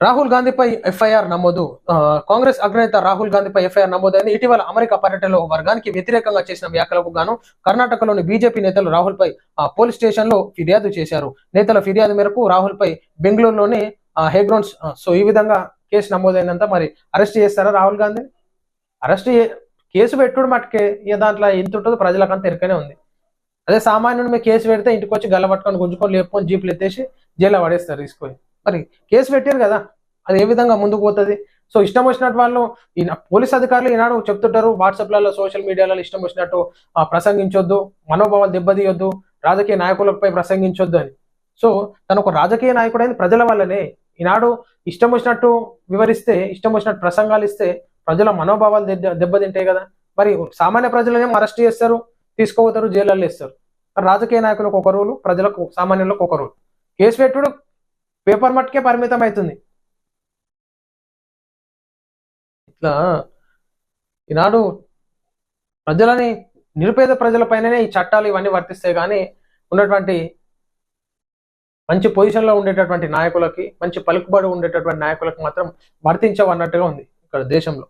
Rahul గాంధీపై FIR నమోదు. కాంగ్రెస్ అగ్రనేత Rahul గాంధీపై FIR నమోదైంది. ఇటీవల అమెరికా పర్యటనలో వర్గానికి వ్యతిరేకంగా చేసిన వ్యాఖ్యలకు గాను కర్ణాటకలోని బీజేపీ నేతలు రాహుల్ పై ఆ, పోలీస్ స్టేషన్లో ఫిర్యాదు చేశారు. నేతల ఫిర్యాదు మేరకు రాహుల్ పై బెంగళూరులోని హేగ్రౌండ్స్ సో ఈ విధంగా కేసు నమోదైందంత మరి అరెస్ట్ చేస్తారా రాహుల్ గాంధీ? అరెస్ట్ కేసు పెట్టుడు మటుకే ఇక దాంట్లో ఎంత ఉంటుందో ప్రజలకంత ఎరుకనే ఉంది. అదే సామాన్యుడు మీద కేసు పెడితే ఇంటికి వచ్చి గల్లబట్టుకొని గుంజుకొని లేపుకొని జీపులు ఎత్తేసి జైల్లో పడేస్తారు తీసుకొని. మరి కేసు పెట్టారు కదా అది ఏ విధంగా ముందుకు పోతుంది? సో ఇష్టం వచ్చినట్టు వాళ్ళు ఈ పోలీస్ అధికారులు ఈనాడు చెప్తుంటారు వాట్సాప్లలో సోషల్ మీడియాలో ఇష్టం వచ్చినట్టు ఆ, ప్రసంగించొద్దు మనోభావాలు దెబ్బతీయొద్దు రాజకీయ నాయకులపై ప్రసంగించొద్దు అని. సో తను ఒక రాజకీయ నాయకుడైన ప్రజల వల్లనే ఈనాడు ఇష్టం వచ్చినట్టు వివరిస్తే ఇష్టం వచ్చినట్టు ప్రసంగాలు ఇస్తే ప్రజల మనోభావాలు దెబ్బ దెబ్బతింటాయి కదా. మరి సామాన్య ప్రజలనేమో అరెస్ట్ చేస్తారు తీసుకోపోతారు జైలలో వేస్తారు. రాజకీయ నాయకులకు ఒక రూలు ప్రజలకు సామాన్యులకు ఒక రూలు. కేసు పెట్టుడు పేపర్ మట్టుకే పరిమితం అవుతుంది. ఇట్లా ఈనాడు ప్రజలని నిరుపేద ప్రజలపైననే ఈ చట్టాలు ఇవన్నీ వర్తిస్తాయి కానీ ఉన్నటువంటి మంచి పొజిషన్లో ఉండేటటువంటి నాయకులకి మంచి పలుకుబడి ఉండేటటువంటి నాయకులకు మాత్రం వర్తించవు అన్నట్టుగా ఉంది ఇక్కడ దేశంలో.